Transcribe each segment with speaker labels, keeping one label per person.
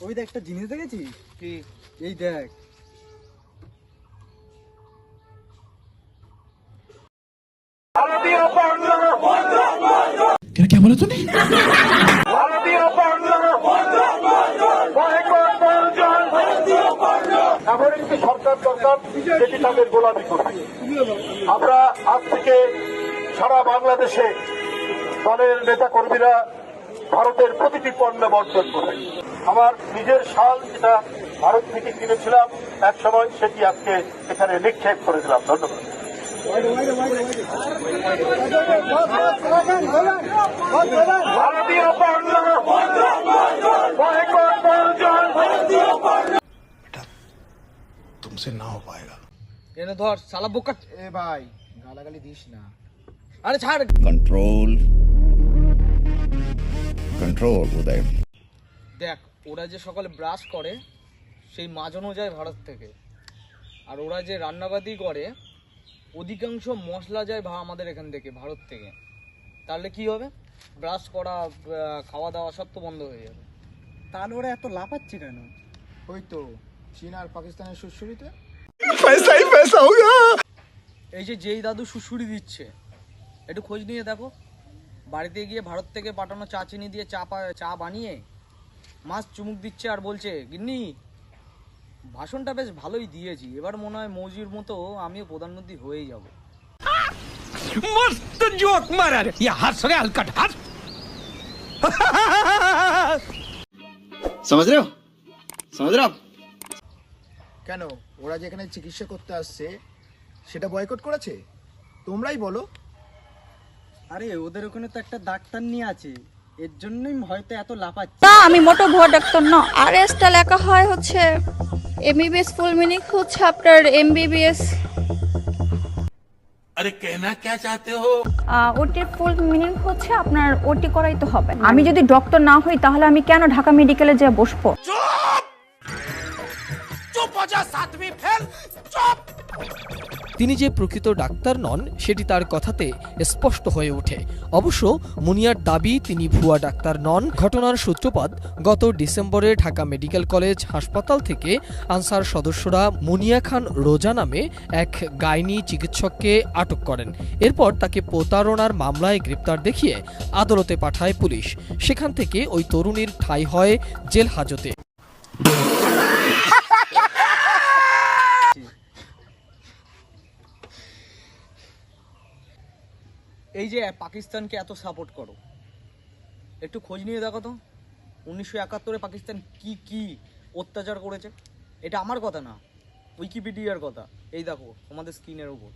Speaker 1: ওই দেখ একটা জিনিস দেখেছিস?
Speaker 2: কি?
Speaker 1: এই দেখ।
Speaker 3: এমন একটি সরকার দরকার যেটি তাদের গোলামি করবে আমরা আজ থেকে সারা বাংলাদেশে দলের নেতা কর্মীরা ভারতের প্রতিটি পণ্য বর্জন করে। আমার নিজের শাল যেটা ভারত থেকে কিনেছিলাম এক সময় সেটি আজকে এখানে নিক্ষেপ করে দিলাম ধন্যবাদ ভারতীয় পণ্য বয়কট বর্জন
Speaker 4: तुमसे ना हो पाएगा
Speaker 2: এনে ধর শালা বোকা
Speaker 1: এ ভাই গালাগালি দিস না
Speaker 2: আরে ছাড়
Speaker 5: control control উদয়
Speaker 2: দেখ ওরা যে সকালে ব্রাশ করে সেই মাজনও যায় ভারত থেকে। আর ওরা যে রান্নাবাদি করে অধিকাংশ মশলা যায় ভা আমাদের এখান থেকে ভারত থেকে। তাহলে কি হবে? ব্রাশ করা খাওয়া দাওয়া সব তো বন্ধ হয়ে যাবে।
Speaker 1: তাহলে ওরা এত লাফাচ্ছে কেন? ওই তো চীন আর পাকিস্তানের সুশ্রুরিতে
Speaker 2: এই যে যেই দাদু সুশুরি দিচ্ছে একটু খোঁজ নিয়ে দেখো। বাড়িতে গিয়ে ভারত থেকে পাঠানো চা চিনি দিয়ে চা পা- চা বানিয়ে মাছ চুমুক দিচ্ছে আর বলছে গিন্নি ভাষণটা বেশ ভালোই দিয়েছি এবার মনে হয় মৌজির মতো আমিও প্রধানমন্ত্রী হয়েই যাব
Speaker 6: मस्त जोक मारा रे या हंस रे हलकट हंस
Speaker 5: समझ रहे हो समझ रहे हो आप
Speaker 1: কেন ওরা যেখানে চিকিৎসা করতে আসছে সেটা বয়কট করেছে তোমরাই বলো আরে ওদের ওখানে তো একটা ডাক্তার নিয়ে আছে এর জন্যই হয়তো এত লাফাচ্ছে।
Speaker 7: না আমি মোটো ভুয়া ডাক্তার না। আর এসটা লেখা হয় হচ্ছে এমবিবিএস ফুল মিনিং হচ্ছে আপনার এমবিবিএস।
Speaker 6: আরে কেনা কে চাইতে হো?
Speaker 7: ওটির ফুল মিনিং হচ্ছে আপনার ওটি করাই তো হবে। আমি যদি ডক্টর না হই তাহলে আমি কেন ঢাকা মেডিকেলে যা বসবো?
Speaker 6: চুপ! চুপ সাতবি ফেল! চুপ!
Speaker 8: তিনি যে প্রকৃত ডাক্তার নন, সেটি তার কথাতে স্পষ্ট হয়ে ওঠে। অবশ্য মুনিয়ার দাবি, তিনি ভুয়া ডাক্তার নন। ঘটনার সূত্রপাত, গত ডিসেম্বরে ঢাকা মেডিকেল কলেজ হাসপাতাল থেকে আনসার সদস্যরা মুনিয়া খান রোজা নামে এক গাইনি চিকিৎসককে আটক করেন। এরপর তাকে প্রতারণার মামলায় গ্রেপ্তার দেখিয়ে আদালতে পাঠায় পুলিশ। সেখান থেকে ওই তরুণীর ঠাঁই হয় জেল হাজতে।
Speaker 2: এই যে পাকিস্তানকে এত সাপোর্ট করো। একটু খোঁজ নিয়ে দেখো তো। উনিশশো একাত্তরে পাকিস্তান কি কি অত্যাচার করেছে? এটা আমার কথা না। উইকিপিডিয়ার কথা। এই দেখো আমাদের স্ক্রিনের উপর।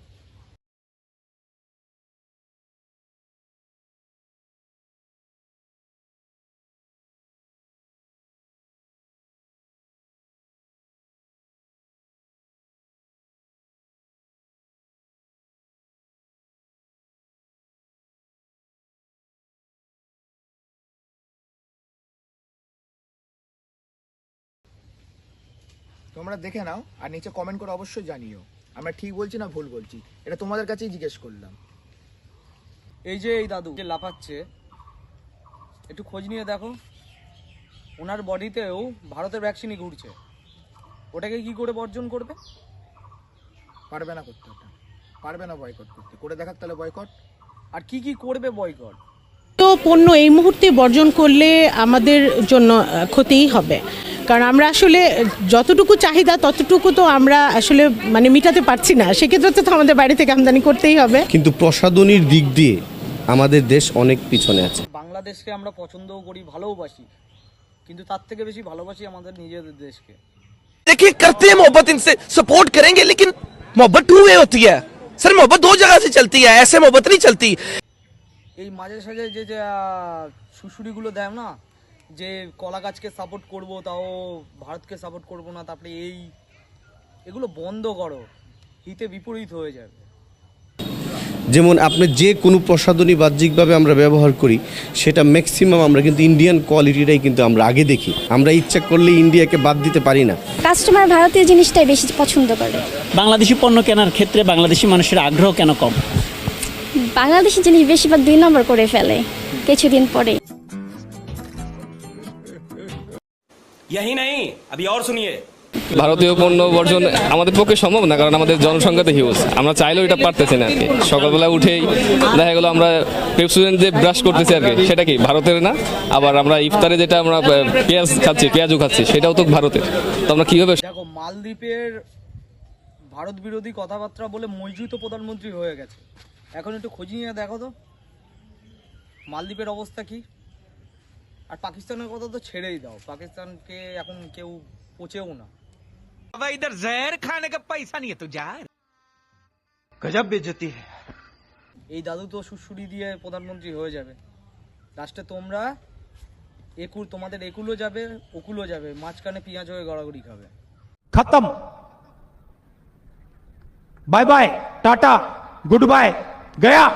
Speaker 1: তোমরা দেখে নাও আর নিচে কমেন্ট করে অবশ্যই জানিও। আমরা ঠিক বলছি না ভুল বলছি? এটা তোমাদের কাছেই জিজ্ঞেস করলাম।
Speaker 2: এই যে এই দাদু যে লাফাচ্ছে একটু খোঁজ নিয়ে দেখো। ওনার বডিতেও ভারতের ভ্যাকসিনই ঘুরছে। ওটাকে কি করে বর্জন করবে?
Speaker 1: পারবে না করতে ওটা। পারবে না বয়কট করতে। করে দেখাক তাহলে বয়কট
Speaker 2: আর কি কি করবে বয়কট
Speaker 9: তো পণ্য এই মুহূর্তে বর্জন করলে আমাদের জন্য ক্ষতিই হবে। কারণ আমরা আসলে যতটুকু চাহিদা ততটুকু তো আমরা আসলে মানে মিটাতে পারছি না সেক্ষেত্রে তো আমাদের বাইরে থেকে আমদানি করতেই হবে
Speaker 10: কিন্তু প্রসাধনীর দিক দিয়ে আমাদের দেশ অনেক পিছনে আছে
Speaker 2: বাংলাদেশকে আমরা পছন্দও করি ভালোবাসি কিন্তু তার থেকে বেশি ভালোবাসি আমাদের নিজেদের দেশকে
Speaker 6: देखिए करते हैं मोहब्बत इनसे सपोर्ट करेंगे लेकिन मोहब्बत टू वे होती है सर मोहब्बत दो जगह से चलती है ऐसे मोहब्बत नहीं चलती
Speaker 2: এই মাঝে সাঝে যে যে আহ, শুশুড়িগুলো দেয় না যে কলা গাছকে সাপোর্ট করব তাও ভারতকে সাপোর্ট করব না তারপরে এই এগুলো বন্ধ করো হিতে বিপরীত হয়ে যাবে।
Speaker 10: যেমন আপনি যে কোনো প্রসাধনী বাহ্যিকভাবে আমরা ব্যবহার করি সেটা ম্যাক্সিমাম আমরা কিন্তু ইন্ডিয়ান কোয়ালিটিটাই কিন্তু আমরা আগে দেখি। আমরা ইচ্ছা করলে ইন্ডিয়াকে বাদ দিতে পারি না।
Speaker 7: কাস্টমার ভারতীয় জিনিসটাই বেশি পছন্দ করে।
Speaker 11: বাংলাদেশি পণ্য কেনার ক্ষেত্রে বাংলাদেশি মানুষের আগ্রহ কেন কম?
Speaker 7: বাংলাদেশি জিনিস বেশিরভাগ দুই নম্বর করে ফেলে কিছুদিন পরে
Speaker 6: यही नहीं अभी और सुनिए
Speaker 4: ভারতীয় পণ্য বর্জন আমাদের পক্ষে সম্ভব না কারণ আমাদের জনসংখ্যা তো হিউজ আমরা চাইলেও এটা পারতেছি না আর কি সকালবেলা উঠেই দেখা গেলো আমরা পেপসুডেন্ট যে ব্রাশ করতেছি আর কি সেটা কি ভারতের না আবার আমরা ইফতারে যেটা আমরা আহ, পেঁয়াজ খাচ্ছি পেঁয়াজও খাচ্ছি সেটাও তো ভারতের তো আমরা কীভাবে
Speaker 2: দেখো মালদ্বীপের ভারত বিরোধী কথাবার্তা বলে মৈজু তো প্রধানমন্ত্রী হয়ে গেছে এখন একটু খোঁজ নিয়ে দেখো তো মালদ্বীপের অবস্থা কি আর পাকিস্তানের কথা তো ছেড়েই দাও। পাকিস্তানকে এখন কেউ পচেও না।
Speaker 6: বাবা ইধার জহর খানে কা পয়সা নিয়ে তো যার। গজব বেজতি
Speaker 2: এই দাদু তো সুসুরি দিয়ে প্রধানমন্ত্রী হয়ে যাবে। লাস্টে তোমরা একুল তোমাদের একুলও যাবে উকুলও যাবে। মাঝখানে পেঁয়াজ হয়ে গড়াগড়ি খাবে।
Speaker 12: খতম। Bye bye tata good bye Gaya.